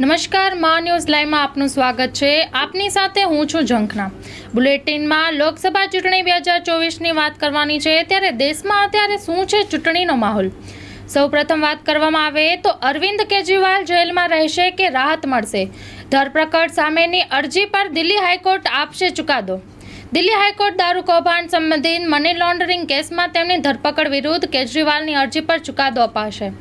નમસ્કાર, મા ન્યૂઝ લાઈવમાં આપનું સ્વાગત છે. આપની સાથે હું છું ઝંખના. બુલેટિનમાં લોકસભા ચૂંટણી બે હજાર ચોવીસની વાત કરવાની છે. ત્યારે દેશમાં અત્યારે શું છે ચૂંટણીનો માહોલ? સૌપ્રથમ વાત કરવામાં આવે તો અરવિંદ કેજરીવાલ જેલમાં રહેશે કે રાહત મળશે? ધરપકડ સામેની અરજી પર દિલ્હી હાઈકોર્ટ આપશે ચુકાદો. દિલ્હી હાઈકોર્ટ દારૂ કૌભાંડ સંબંધિત મની લોન્ડરિંગ કેસમાં તેમની ધરપકડ વિરુદ્ધ કેજરીવાલની અરજી પર ચુકાદો અપાશે.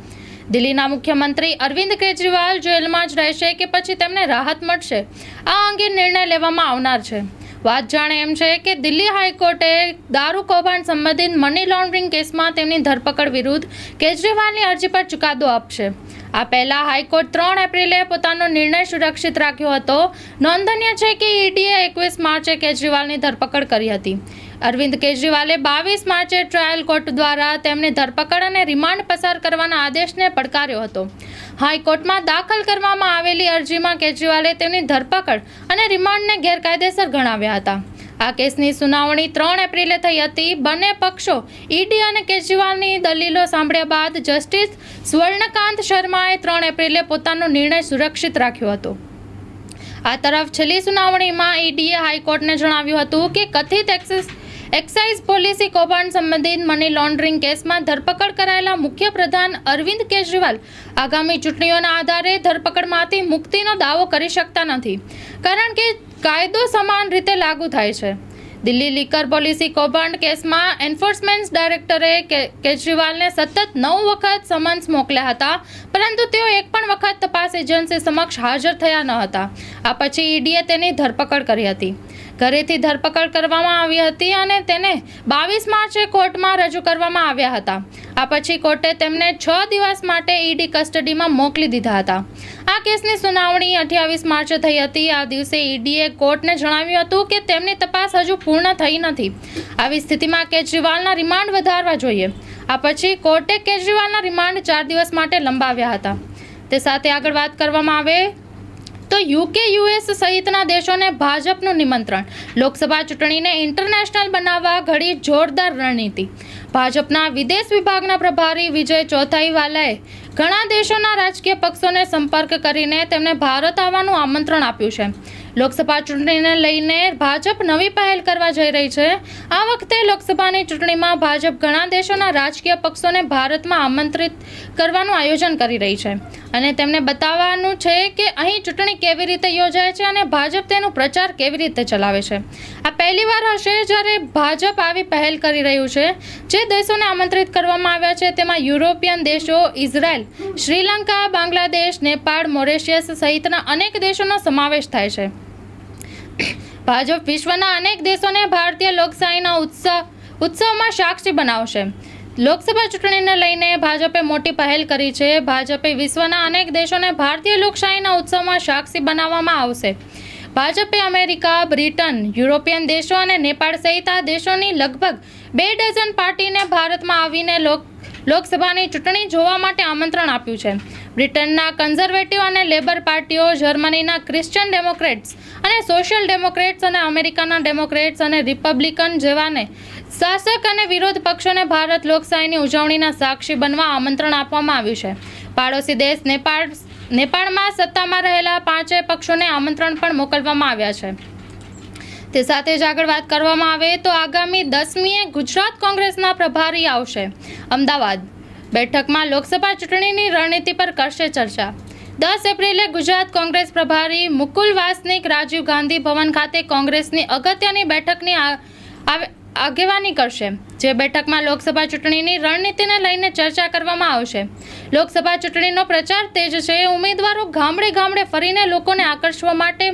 દિલ્હીના મુખ્યમંત્રી અરવિંદ કેજરીવાલ જેલમાં જ રહેશે કે પછી તેમને રાહત મળશે? આ અંગે નિર્ણય લેવામાં આવનાર છે. વાત જાણે એમ છે કે દિલ્હી હાઈકોર્ટે દારૂ કૌભાંડ સંબંધિત મની લોન્ડરિંગ કેસમાં તેમની ધરપકડ વિરુદ્ધ કેજરીવાલની અરજી પર ચુકાદો આપશે. આ પહેલા હાઈકોર્ટ ત્રણ એપ્રિલે પોતાનો નિર્ણય સુરક્ષિત રાખ્યો હતો. નોંધનીય છે કે ઈડીએ એકવીસ માર્ચે કેજરીવાલની ધરપકડ કરી હતી. અરવિંદ કેજરીવાલે બાવીસ માર્ચે ટ્રાયલ કોર્ટ દ્વારા તેમની ધરપકડ અને રિમાન્ડ પસાર કરવાના આદેશને પડકાર્યો હતો. હાઈકોર્ટમાં દાખલ કરવામાં આવેલી અરજીમાં કેજરીવાલે તેમની ધરપકડ અને રિમાન્ડને ગેરકાયદેસર ગણાવ્યા હતા. આ કેસની સુનાવણી ત્રણ એપ્રિલે થઈ હતી. બંને પક્ષો ઈડી અને કેજરીવાલની દલીલો સાંભળ્યા બાદ જસ્ટિસ સ્વર્ણકાંત શર્માએ ત્રણ એપ્રિલે પોતાનો નિર્ણય સુરક્ષિત રાખ્યો હતો. આ તરફ છેલ્લી સુનાવણીમાં ઈડીએ હાઈકોર્ટને જણાવ્યું હતું કે કથિત એક્સેસ, એક્સાઇઝ પોલિસી કૌભાંડ સંબંધિત મની લોન્ડરિંગ કેસમાં ધરપકડ કરાયેલા મુખ્ય પ્રધાન અરવિંદ કેજરીવાલ આગામી ચૂંટણીઓના આધારે ધરપકડમાંથી મુક્તિનો દાવો કરી શકતા નથી. કારણ કે કાયદો સમાન રીતે લાગુ થાય છે. દિલ્હી લીકર પોલિસી કૌભાંડ કેસમાં એન્ફોર્સમેન્ટ ડાયરેક્ટરે કેજરીવાલને સતત નવ વખત સમન્સ મોકલ્યા હતા, પરંતુ તેઓ એક પણ વખત તપાસ એજન્સી સમક્ષ હાજર થયા ન હતા. આ પછી ઈડીએ તેની ધરપકડ કરી હતી. ઘરેથી ધરપકડ કરવામાં આવી હતી અને તેને બાવીસ માર્ચે કોર્ટમાં રજૂ કરવામાં આવ્યા હતા. આ પછી કોર્ટે તેમને છ દિવસ માટે ઈડી કસ્ટડીમાં મોકલી દીધા હતા. આ કેસની સુનાવણી અઠ્યાવીસ માર્ચે થઈ હતી. આ દિવસે ઈડીએ કોર્ટને જણાવ્યું હતું કે તેમની તપાસ હજુ પૂર્ણ થઈ નથી. આવી સ્થિતિમાં કેજરીવાલના રિમાન્ડ વધારવા જોઈએ. આ પછી કોર્ટે કેજરીવાલના રિમાન્ડ ચાર દિવસ માટે લંબાવ્યા હતા. તે સાથે આગળ વાત કરવામાં આવે તો યુકે યુએસ સહિતના દેશોને ભાજપનું નિમંત્રણ. લોકસભા ચૂંટણીને ઇન્ટરનેશનલ બનાવવા ઘડી જોરદાર રણનીતિ. ભાજપના વિદેશ વિભાગના પ્રભારી વિજય ચૌથાઈવાલાએ ઘણા દેશોના રાજકીય પક્ષોને સંપર્ક કરીને તેમને ભારત આવવાનું આમંત્રણ આપ્યું છે. લોકસભા ચૂંટણીને લઈને ભાજપ નવી પહેલ કરવા જઈ રહી છે. આ વખતે લોકસભાની ચૂંટણીમાં ભાજપ ઘણા દેશોના રાજકીય પક્ષોને ભારતમાં આમંત્રિત કરવાનું આયોજન કરી રહી છે. અને તેમને બતાવવાનું છે કે અહીં ચૂંટણી કેવી રીતે યોજાય છે અને ભાજપ તેનો પ્રચાર કેવી રીતે ચલાવે છે. આ પહેલીવાર હશે જ્યારે ભાજપ આવી પહેલ કરી રહ્યું છે. જે દેશોને આમંત્રિત કરવામાં આવ્યા છે, તેમાં યુરોપિયન દેશો, ઇઝરાયલ, શ્રીલંકા, બાંગ્લાદેશ, નેપાળ, મોરેશિયસ સહિતના અનેક દેશોનો સમાવેશ થાય છે. ભાજપ વિશ્વના અનેક દેશોને ભારતીય લોકશાહીના ઉત્સવ, ઉત્સવમાં સાક્ષી બનાવશે. લોકસભા ચૂંટણીને લઈને ભાજપે મોટી પહેલ કરી છે. ભાજપે વિશ્વના અનેક દેશોને ભારતીય લોકશાહીના ઉત્સવમાં સાક્ષી બનાવવામાં આવશે. ભાજપે અમેરિકા, બ્રિટન, યુરોપિયન દેશો અને નેપાળ સહિત આ દેશોની લગભગ બે ડઝન પાર્ટીને ભારતમાં આવીને લોક, લોકસભાની ચૂંટણી જોવા માટે આમંત્રણ આપ્યું છે. બ્રિટનના કન્ઝર્વેટિવ અને લેબર પાર્ટીઓ, જર્મનીના ક્રિશ્ચિયન ડેમોક્રેટ્સ અને સોશિયલ ડેમોક્રેટ્સ અને અમેરિકાના ડેમોક્રેટ્સ અને રિપબ્લિકન જેવાને શાસક અને વિરોધ પક્ષોને ભારત લોકશાહીની ઉજવણીના સાક્ષી બનવા આમંત્રણ આપવામાં આવ્યું છે. પાડોશી દેશ નેપાળ નેપાળમાં સત્તામાં રહેલા પાંચેય પક્ષોને આમંત્રણ પણ મોકલવામાં આવ્યા છે. તે સાથે જ આગળ વાત કરવામાં આવે તો આગામી દસમીએ ગુજરાત કોંગ્રેસના પ્રભારી આવશે. અમદાવાદ. બેઠકમાં લોકસભા ચૂંટણીની રણનીતિ પર કરશે ચર્ચા. દસ એપ્રિલે ગુજરાત કોંગ્રેસ પ્રભારી મુકુલ વાસનિક રાજીવ ગાંધી ભવન ખાતે કોંગ્રેસની અગત્યની બેઠકની આગેવાની કરશે, જે બેઠકમાં લોકસભા ચૂંટણીની રણનીતિને લઈને ચર્ચા કરવામાં આવશે. લોકસભા ચૂંટણીનો પ્રચાર તેજ છે, ઉમેદવારો ગામડે ગામડે ફરીને લોકોને આકર્ષવા માટે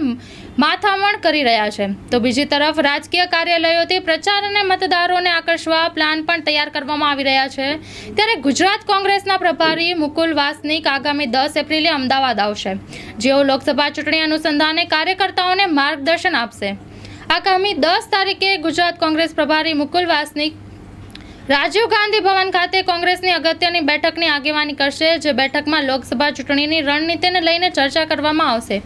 માથામણ કરી રહ્યા છે. તો બીજી તરફ, રાજકીય કાર્યાલયોથી પ્રચાર અને મતદારોને આકર્ષવા પ્લાન પણ તૈયાર કરવામાં આવી રહ્યા છે. ત્યારે ગુજરાત કોંગ્રેસના પ્રભારી મુકુલ વાસનિક આગામી દસ એપ્રિલે અમદાવાદ આવશે. જેઓ લોકસભા ચૂંટણી અનુસંધાને કાર્યકર્તાઓને માર્ગદર્શન આપશે. આગામી દસ તારીખે ગુજરાત કોંગ્રેસ પ્રભારી મુકુલ વાસનિક રાજીવ ગાંધી ભવન ખાતે કોંગ્રેસની અગત્યની બેઠકની આગેવાની કરશે, જે બેઠકમાં લોકસભા ચૂંટણીની રણનીતિને લઈને ચર્ચા કરવામાં આવશે.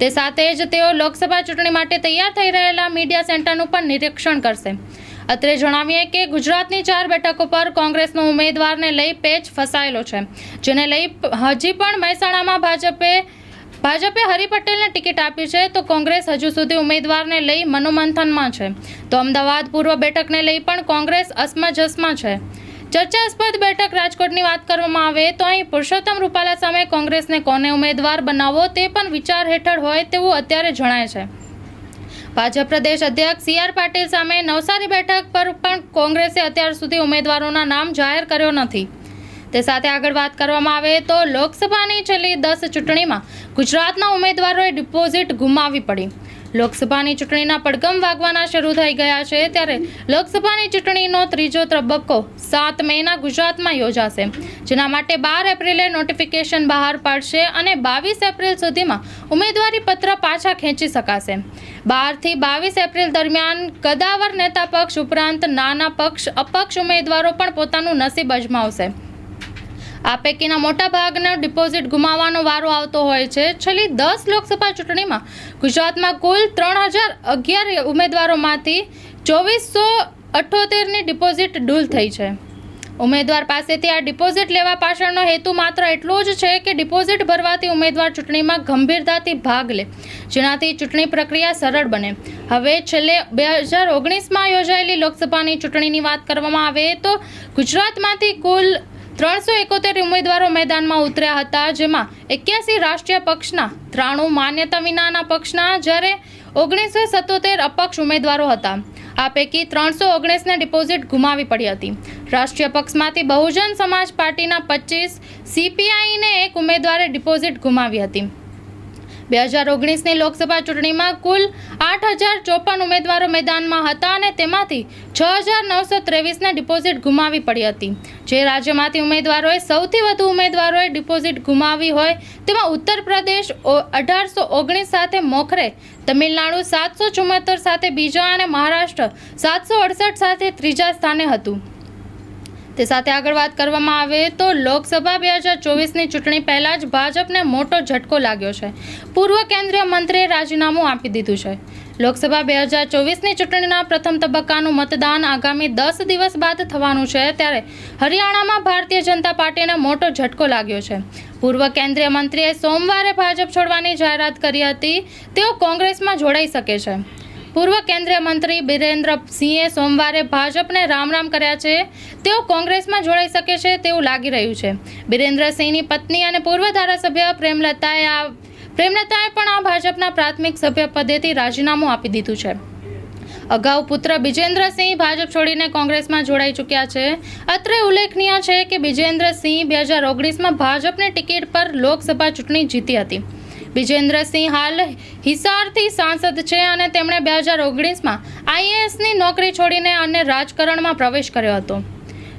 તે સાથે જ તેઓ લોકસભા ચૂંટણી માટે તૈયાર થઈ રહેલા મીડિયા સેન્ટરનું પણ નિરીક્ષણ કરશે. અત્રે જણાવીએ કે ગુજરાતની ચાર બેઠકો પર કોંગ્રેસનો ઉમેદવારને લઈ પેચ ફસાયેલો છે, જેને લઈ હજી પણ મહેસાણામાં ભાજપે ભાજપે હરિ પટેલને ટિકિટ આપી છે તો કોંગ્રેસ હજુ સુધી ઉમેદવારને લઈ મનોમંથનમાં છે. તો અમદાવાદ પૂર્વ બેઠકને લઈ પણ કોંગ્રેસ અસમજસમાં છે. ચર્ચાસ્પદ બેઠક રાજકોટની વાત કરવામાં આવે તો અહીં પુરુષોત્તમ રૂપાલા સામે કોંગ્રેસને કોને ઉમેદવાર બનાવવો તે પણ વિચાર હેઠળ હોય તેવું અત્યારે જણાય છે. ભાજપ પ્રદેશ અધ્યક્ષ સી આર પાટીલ સામે નવસારી બેઠક પર પણ કોંગ્રેસે અત્યાર સુધી ઉમેદવારોના નામ જાહેર કર્યો નથી. તે સાથે આગળ વાત કરવામાં આવે તો લોકસભાની છેલ્લી દસ ચૂંટણીમાં ગુજરાતના ઉમેદવારોએ ડિપોઝિટ ગુમાવી પડી. લોકસભાની ચૂંટણીના પડગમ વાગવાના શરૂ થઈ ગયા છે ત્યારે લોકસભાની ચૂંટણીનો ત્રીજો તબક્કો સાત મેના ગુજરાતમાં યોજાશે, જેના માટે બાર એપ્રિલે નોટિફિકેશન બહાર પાડશે અને બાવીસ એપ્રિલ સુધીમાં ઉમેદવારી પત્ર પાછા ખેંચી શકાશે. બારથી બાવીસ એપ્રિલ દરમિયાન કદાવર નેતા પક્ષ ઉપરાંત નાના પક્ષ અપક્ષ ઉમેદવારો પણ પોતાનું નસીબ અજમાવશે. આ પૈકીના મોટા ભાગનો ડિપોઝિટ ગુમાવવાનો વારો આવતો હોય છે. છેલ્લી દસ લોકસભા ચૂંટણીમાં ગુજરાતમાં કુલ ત્રણ હજાર અગિયાર ઉમેદવારોમાંથી ચોવીસો અઠ્ઠોતેરની ડિપોઝિટ ડૂલ થઈ છે. ઉમેદવાર પાસેથી આ ડિપોઝિટ લેવા પાછળનો હેતુ માત્ર એટલો જ છે કે ડિપોઝિટ ભરવાથી ઉમેદવાર ચૂંટણીમાં ગંભીરતાથી ભાગ લે, જેનાથી ચૂંટણી પ્રક્રિયા સરળ બને. હવે છેલ્લે બે હજાર ઓગણીસમાં યોજાયેલી લોકસભાની ચૂંટણીની વાત કરવામાં આવે તો ગુજરાતમાંથી કુલ ત્રણસો એકોતેર ઉમેદવારો મેદાનમાં ઉતર્યા હતા, જેમાં એક્યાસી રાષ્ટ્રીય પક્ષના, ત્રાણું માન્યતા વિનાના પક્ષના, જ્યારે ઓગણીસો સત્તોતેર અપક્ષ ઉમેદવારો હતા. આ પૈકી ત્રણસો ઓગણીસને ડિપોઝિટ ગુમાવી પડી હતી. રાષ્ટ્રીય પક્ષમાંથી બહુજન સમાજ પાર્ટીના પચીસ, સીપીઆઈને એક ઉમેદવારે ડિપોઝિટ ગુમાવી હતી. બે હજાર ઓગણીસની લોકસભા ચૂંટણીમાં કુલ આઠ હજાર ચોપન ઉમેદવારો મેદાનમાં હતા અને તેમાંથી છ હજાર નવસો ત્રેવીસને ડિપોઝિટ ગુમાવી પડી હતી. જે રાજ્યમાંથી ઉમેદવારોએ સૌથી વધુ ઉમેદવારોએ ડિપોઝિટ ગુમાવી હોય તેમાં ઉત્તર પ્રદેશ અઢારસો ઓગણીસ સાથે મોખરે, તમિલનાડુ સાતસો ચુમ્મોતેર સાથે બીજા અને મહારાષ્ટ્ર સાતસો અડસઠ સાથે ત્રીજા સ્થાને હતું. તે સાથે આગળ વાત કરવામાં આવે તો લોકસભા બે હજાર ચોવીસની ચૂંટણી પહેલાં જ ભાજપને મોટો ઝટકો લાગ્યો છે. પૂર્વ કેન્દ્રીય મંત્રીએ રાજીનામું આપી દીધું છે. લોકસભા બે હજાર ચોવીસની ચૂંટણીના પ્રથમ તબક્કાનું મતદાન આગામી દસ દિવસ બાદ થવાનું છે, ત્યારે હરિયાણામાં ભારતીય જનતા પાર્ટીને મોટો ઝટકો લાગ્યો છે. પૂર્વ કેન્દ્રીય મંત્રીએ સોમવારે ભાજપ છોડવાની જાહેરાત કરી હતી. તેઓ કોંગ્રેસમાં જોડાઈ શકે છે. પૂર્વ કેન્દ્રીય મંત્રી બિરેન્દ્ર સિંહે સોમવારે ભાજપને રામ રામ કર્યા છે. તેઓ કોંગ્રેસમાં જોડાઈ શકે છે તેવું લાગી રહ્યું છે. બિરેન્દ્રસિંહની પત્ની અને પૂર્વ ધારાસભ્ય પ્રેમલતાએ આ પ્રેમલતાએ પણ આ ભાજપના પ્રાથમિક સભ્ય પદેથી રાજીનામું આપી દીધું છે. અગાઉ પુત્ર બિજેન્દ્રસિંહ ભાજપ છોડીને કોંગ્રેસમાં જોડાઈ ચૂક્યા છે. અત્રે ઉલ્લેખનીય છે કે બિજેન્દ્રસિંહ બે હજાર ઓગણીસમાં ભાજપને ટિકિટ પર લોકસભા ચૂંટણી જીતી હતી. વિજેન્દ્રસિંહ હાલ હિસારથી સાંસદ છે અને તેમણે બે હજાર ઓગણીસમાં આઈએએસની નોકરી છોડીને અને રાજકારણમાં પ્રવેશ કર્યો હતો.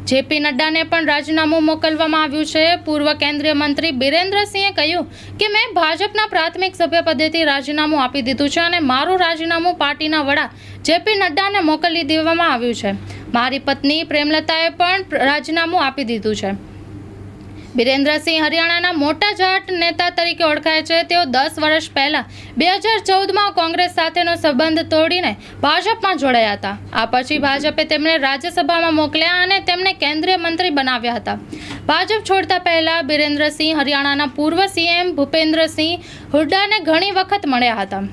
જેપી નડ્ડાને પણ રાજીનામું મોકલવામાં આવ્યું છે. પૂર્વ કેન્દ્રીય મંત્રી બિરેન્દ્રસિંહે કહ્યું કે, મેં ભાજપના પ્રાથમિક સભ્ય પદેથી રાજીનામું આપી દીધું છે અને મારું રાજીનામું પાર્ટીના વડા જેપી નડ્ડાને મોકલી દેવામાં આવ્યું છે. મારી પત્ની પ્રેમલતાએ પણ રાજીનામું આપી દીધું છે. બિરેન્દ્રસિંહ હરિયાણાના મોટા જાટ નેતા તરીકે ઓળખાય છે. તેઓ દસ વર્ષ પહેલા બે હજાર ચૌદમાં કોંગ્રેસ સાથેનો સંબંધ તોડીને ભાજપમાં જોડાયા હતા. આ પછી ભાજપે તેમને રાજ્યસભામાં મોકલ્યા અને તેમને કેન્દ્રીય મંત્રી બનાવ્યા હતા. ભાજપ છોડતા પહેલા બિરેન્દ્રસિંહ હરિયાણાના પૂર્વ સીએમ ભૂપેન્દ્રસિંહ હુડ્ડાને ઘણી વખત મળ્યા હતા.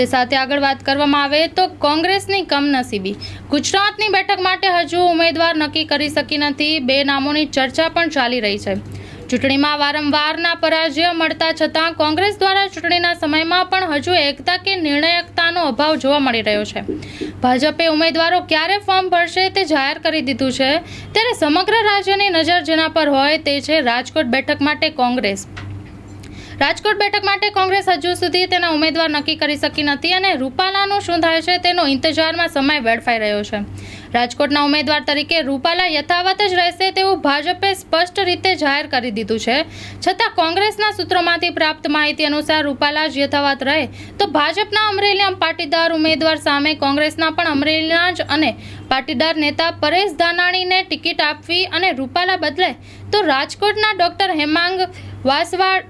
તે સાથે આગળ વાત કરવામાં આવે તો કોંગ્રેસની કમનસીબી. ગુજરાતની બેઠક માટે હજુ ઉમેદવાર નક્કી કરી શકી નથી. બે નામોની ચર્ચા પણ ચાલી રહી છે. ચૂંટણીમાં વારંવારના પરાજય મળતા છતાં કોંગ્રેસ દ્વારા ચૂંટણીના સમયમાં પણ હજુ એકતા કે નિર્ણયકતાનો અભાવ જોવા મળી રહ્યો છે. ભાજપે ઉમેદવારો ક્યારે ફોર્મ ભરશે તે જાહેર કરી દીધું છે. ત્યારે સમગ્ર રાજ્યની નજર જેના પર હોય તે છે રાજકોટ બેઠક માટે કોંગ્રેસ. રાજકોટ બેઠક માટે કોંગ્રેસ હજુ સુધી તેના ઉમેદવાર નક્કી કરી શકી નથી અને રૂપાલાનું શું થાય છે તેનો ઇંતજારમાં સમય વેડફાઈ રહ્યો છે. રાજકોટના ઉમેદવાર તરીકે રૂપાલા યથાવત જ રહેશે તેવું ભાજપે સ્પષ્ટ રીતે જાહેર કરી દીધું છે. છતાં કોંગ્રેસના સૂત્રોમાંથી પ્રાપ્ત માહિતી અનુસાર રૂપાલા જ યથાવત રહે તો ભાજપના અમરેલીના પાટીદાર ઉમેદવાર સામે કોંગ્રેસના પણ અમરેલીના જ અને પાટીદાર નેતા પરેશ ધાનાણીને ટિકિટ આપવી અને રૂપાલા બદલે તો રાજકોટના ડોક્ટર હેમાંગ વાસવાડ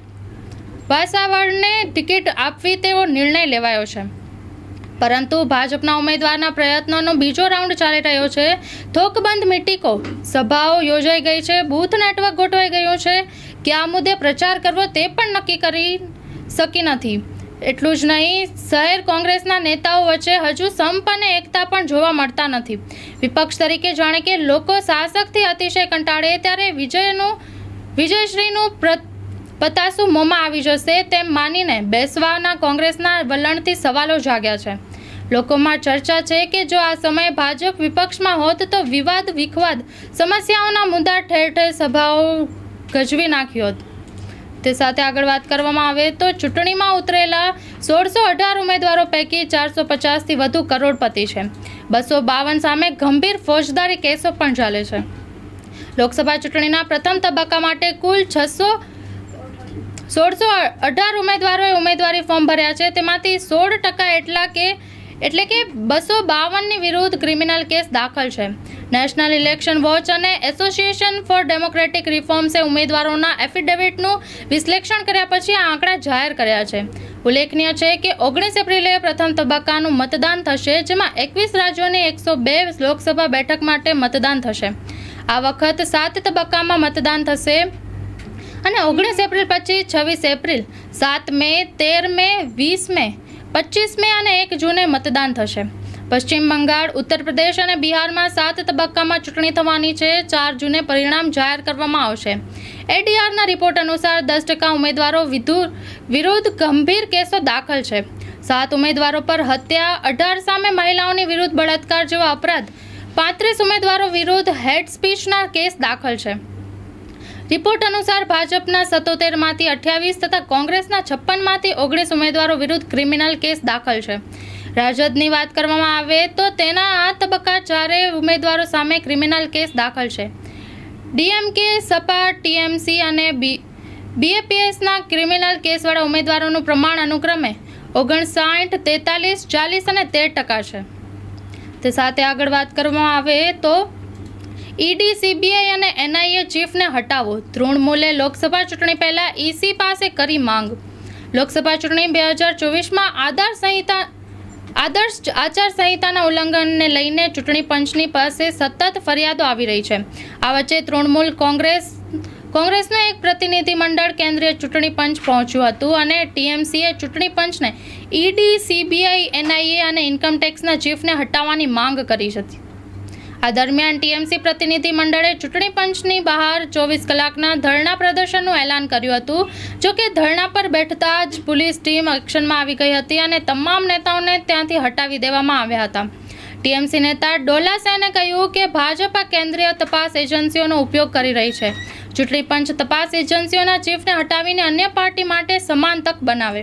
વાસાવડને ટિકિટ આપવી તેવો નિર્ણય લેવાયો છે. પરંતુ ભાજપના ઉમેદવારના પ્રયત્નોનો બીજો રાઉન્ડ ચાલી રહ્યો છે. થોકબંધ મિટિકો સભાઓ યોજાઈ ગઈ છે, બૂથ નેટવર્ક ગોઠવાઈ ગયું છે. કે આ મુદ્દે પ્રચાર કરવો તે પણ નક્કી કરી શકી નથી. એટલું જ નહીં, શહેર કોંગ્રેસના નેતાઓ વચ્ચે હજુ સંપ અને એકતા પણ જોવા મળતા નથી. વિપક્ષ તરીકે જાણે કે લોકો શાસકથી અતિશય કંટાળે ત્યારે વિજયનું, વિજયશ્રીનું પ્ર- પતાસું મોંમાં આવી જશે તેમ માનીને બેસવાના કોંગ્રેસના વલણથી સવાલો જાગ્યા છે. લોકોમાં ચર્ચા છે કે જો આ સમયે ભાજપ વિપક્ષમાં હોત તો વિવાદ વિખવાદ સમસ્યાઓના મુદ્દા ઠેર ઠેર સભાઓ ગજવી નાખ્યો હોત. તે સાથે આગળ વાત કરવામાં આવે તો ચૂંટણીમાં ઉતરેલા સોળસો અઢાર ઉમેદવારો પૈકી ચારસો પચાસથી વધુ કરોડપતિ છે. બસો બાવન સામે ગંભીર ફોજદારી કેસો પણ ચાલે છે. લોકસભા ચૂંટણીના પ્રથમ તબક્કા માટે કુલ છસો સોળસો અઢાર ઉમેદવારોએ ઉમેદવારી ફોર્મ ભર્યા છે. તેમાંથી સોળ ટકા એટલા કે, એટલે કે બસો બાવનની વિરુદ્ધ ક્રિમિનલ કેસ દાખલ છે. નેશનલ ઇલેક્શન વોચ અને એસોસિએશન ફોર ડેમોક્રેટિક રિફોર્મ્સે ઉમેદવારોના એફિડેવિટનું વિશ્લેષણ કર્યા પછી આ આંકડા જાહેર કર્યા છે. ઉલ્લેખનીય છે કે ઓગણીસ એપ્રિલે પ્રથમ તબક્કાનું મતદાન થશે, જેમાં એકવીસ રાજ્યોની એકસો બે લોકસભા બેઠક માટે મતદાન થશે. આ વખત સાત તબક્કામાં મતદાન થશે. અને ઓગણીસ એપ્રિલ પછી છવ્વીસ એપ્રિલ, સાત મે, તેર મે, વીસ મે, પચીસ મે અને એક જૂને મતદાન થશે. પશ્ચિમ બંગાળ, ઉત્તર પ્રદેશ અને બિહારમાં સાત તબક્કામાં ચૂંટણી થવાની છે. ચાર જૂને પરિણામ જાહેર કરવામાં આવશે. એડીઆરના રિપોર્ટ અનુસાર દસ ટકા ઉમેદવારો વિરુદ્ધ ગંભીર કેસો દાખલ છે. સાત ઉમેદવારો પર હત્યા, અઢાર સામે મહિલાઓની વિરુદ્ધ બળાત્કાર જેવા અપરાધ, પાંત્રીસ ઉમેદવારો વિરુદ્ધ હેડ સ્પીચના કેસ દાખલ છે. રિપોર્ટ અનુસાર ભાજપના સત્તોતેરમાંથી અઠ્યાવીસ તથા કોંગ્રેસના છપ્પનમાંથી ઓગણીસ ઉમેદવારો વિરુદ્ધ ક્રિમિનલ કેસ દાખલ છે. રાજદની વાત કરવામાં આવે તો તેના આ તબક્કા ચારેય ઉમેદવારો સામે ક્રિમિનલ કેસ દાખલ છે. ડીએમકે, સપા, ટીએમસી અને બી, બીએપીએસના ક્રિમિનલ કેસવાળા ઉમેદવારોનું પ્રમાણ અનુક્રમે ઓગણસાઠ, તેતાલીસ, ચાલીસ અને તેર ટકા છે. તે સાથે આગળ વાત કરવામાં આવે તો ઈડી, સીબીઆઈ અને એનઆઈએ ચીફને હટાવો. તૃણમૂલે લોકસભા ચૂંટણી પહેલા ઈસી પાસે કરી માંગ. લોકસભા ચૂંટણી બે હજાર ચોવીસમાં આધાર સંહિતા, આદર્શ આચાર સંહિતાના ઉલ્લંઘનને લઈને ચૂંટણી પંચની પાસે સતત ફરિયાદો આવી રહી છે. આ વચ્ચે તૃણમૂલ કોંગ્રેસ, કોંગ્રેસનું એક પ્રતિનિધિમંડળ કેન્દ્રીય ચૂંટણી પંચ પહોંચ્યું હતું અને ટીએમસીએ ચૂંટણી પંચને ઈડી, સીબીઆઈ, એનઆઈએ અને ઇન્કમટેક્સના ચીફને હટાવવાની માંગ કરી હતી. આ દરમિયાન ટીએમસી પ્રતિનિધિ મંડળે ચૂંટણી પંચની બહાર ચોવીસ કલાકના ધરણા પ્રદર્શનનું એલાન કર્યું હતું. જો કે ધરણા પર બેઠતા જ પોલીસ ટીમ એક્શનમાં આવી ગઈ હતી અને તમામ નેતાઓને ત્યાંથી હટાવી દેવામાં આવ્યા હતા. ટીએમસી નેતા ડોલા સેને કહ્યું કે ભાજપ કેન્દ્રીય તપાસ એજન્સીઓનો ઉપયોગ કરી રહી છે. ચૂંટણી પંચ તપાસ એજન્સીઓના ચીફને હટાવીને અન્ય પાર્ટી માટે સમાન તક બનાવે.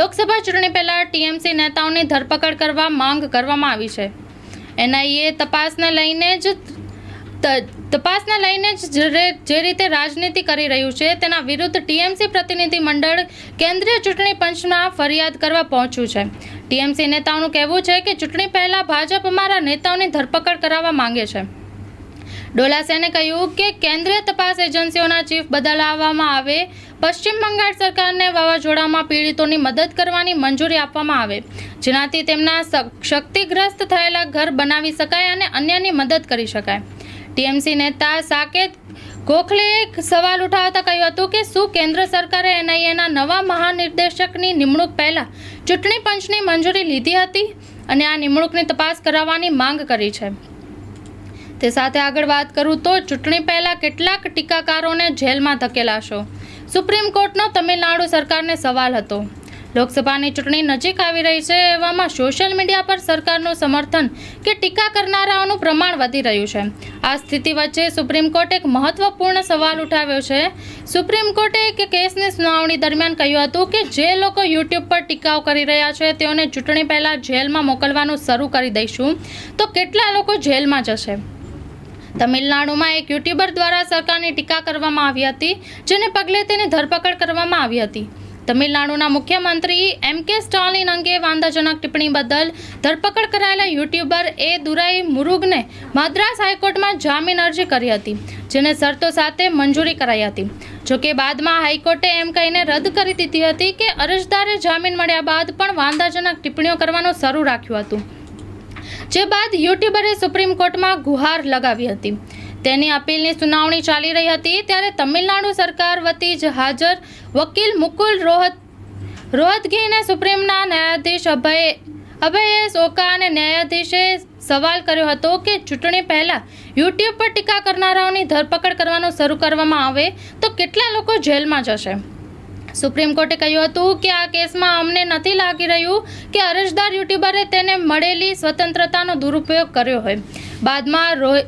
લોકસભા ચૂંટણી પહેલા ટીએમસી નેતાઓની ધરપકડ કરવા માંગ કરવામાં આવી છે. એનઆઈએ તપાસને લઈને જ તપાસને લઈને જ જે રીતે રાજનીતિ કરી રહ્યું છે, તેના વિરુદ્ધ ટીએમસી પ્રતિનિધિ મંડળ કેન્દ્રીય ચૂંટણી પંચમાં ફરિયાદ કરવા પહોંચ્યું છે. ટીએમસી નેતાઓનું કહેવું છે કે ચૂંટણી પહેલાં ભાજપ અમારા નેતાઓની ધરપકડ કરાવવા માંગે છે. ડોલાસેને કહ્યું કે કેન્દ્રીય તપાસ એજન્સીઓના ચીફ બદલાવવામાં આવે. પશ્ચિમ બંગાળ સરકારને વાવાઝોડામાં પીડિતોની મદદ કરવાની મંજૂરી આપવામાં આવે. જેનાથી તેમના શક્તિગ્રસ્ત થયેલા ઘર બનાવી શકાય અને અન્યની મદદ કરી શકાય. ટીએમસી નેતા સાકેત ગોખલેએ સવાલ ઉઠાવતા કહ્યું હતું કે શું કેન્દ્ર સરકારે એનઆઈએના નવા મહાનિર્દેશકની નિમણૂક પહેલા ચૂંટણી પંચની મંજૂરી લીધી હતી? અને આ નિમણૂકની તપાસ કરાવવાની માંગ કરી છે. તે સાથે આગળ વાત કરું તો ચૂંટણી પહેલા કેટલાક ટીકાકારોને જેલમાં ધકેલાશો. સુપ્રીમ કોર્ટનો તમિલનાડુ સરકારને સવાલ હતો. લોકસભાની ચૂંટણી નજીક આવી રહી છે એવામાં સોશિયલ મીડિયા પર સરકારનું સમર્થન કે ટીકા કરનારાઓનું પ્રમાણ વધી રહ્યું છે. આ સ્થિતિ વચ્ચે સુપ્રીમ કોર્ટે એક મહત્વપૂર્ણ સવાલ ઉઠાવ્યો છે. સુપ્રીમ કોર્ટે એક કેસની સુનાવણી દરમિયાન કહ્યું હતું કે જે લોકો યુટ્યુબ પર ટીકાઓ કરી રહ્યા છે તેઓને ચૂંટણી પહેલાં જેલમાં મોકલવાનું શરૂ કરી દઈશું. તો કેટલા લોકો જેલમાં જશે? તમિલનાડુમાં એક યુટ્યુબર દ્વારા સરકારની ટીકા કરવામાં આવી હતી, જેને પગલે તેની ધરપકડ કરવામાં આવી હતી. તમિલનાડુના મુખ્યમંત્રી એમ કે સ્ટાલિન અંગે વાંધાજનક ટિપ્પણી બદલ ધરપકડ કરાયેલા યુટ્યુબર એ દુરાઈ મુરુગને મદ્રાસ હાઈકોર્ટમાં જામીન અરજી કરી હતી, જેને શરતો સાથે મંજૂરી કરાઈ હતી. જોકે બાદમાં હાઈકોર્ટે એમ કહીને રદ કરી દીધી હતી કે અરજદારે જામીન મળ્યા બાદ પણ વાંધાજનક ટિપ્પણીઓ કરવાનું શરૂ રાખ્યું હતું. જે બાદ યુટ્યુબરે સુપ્રીમ કોર્ટમાં ગુહાર લગાવી હતી. તેની અપીલની સુનાવણી ચાલી રહી હતી ત્યારે તમિલનાડુ સરકાર વતી જ હાજર વકીલ મુકુલ રોહત, રોહતગીને સુપ્રીમના ન્યાયાધીશ અભય અભયેશ ઓકા અને ન્યાયાધીશે સવાલ કર્યો હતો કે ચૂંટણી પહેલાં યુટ્યુબ પર ટીકા કરનારાઓની ધરપકડ કરવાનું શરૂ કરવામાં આવે તો કેટલા લોકો જેલમાં જશે? સુપ્રીમ કોર્ટે કહ્યું હતું કે આ કેસમાં અમને નથી લાગી રહ્યું કે અરજદાર યુટ્યુબરે તેને મળેલી સ્વતંત્રતાનો દુરુપયોગ કર્યો હોય. બાદમાં રોહ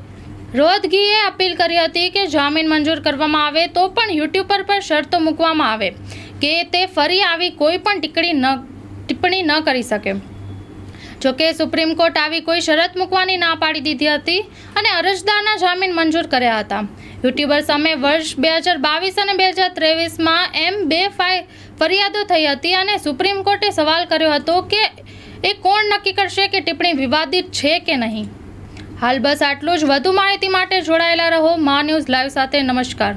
રોહતગીએ અપીલ કરી હતી કે જામીન મંજૂર કરવામાં આવે તો પણ યુટ્યુબર પર શરતો મૂકવામાં આવે કે તે ફરી આવી કોઈ પણ ટીકડી ન, ટિપ્પણી ન કરી શકે. જોકે સુપ્રીમ કોર્ટ આવી કોઈ શરત મૂકવાની ના પાડી દીધી હતી અને અરજદારના જામીન મંજૂર કર્યા હતા. યુટ્યુબર સામે વર્ષ બે હજાર બાવીસ અને બે હજાર ત્રેવીસમાં એમ બે ફાઈ ફરિયાદો થઈ હતી અને સુપ્રીમ કોર્ટે સવાલ કર્યો હતો કે એ કોણ નક્કી કરશે કે ટિપ્પણી વિવાદિત છે કે નહીં. હાલ બસ આટલું જ. વધુ માહિતી માટે જોડાયેલા રહો. મા ન્યૂઝ લાઈવ સાથે. નમસ્કાર.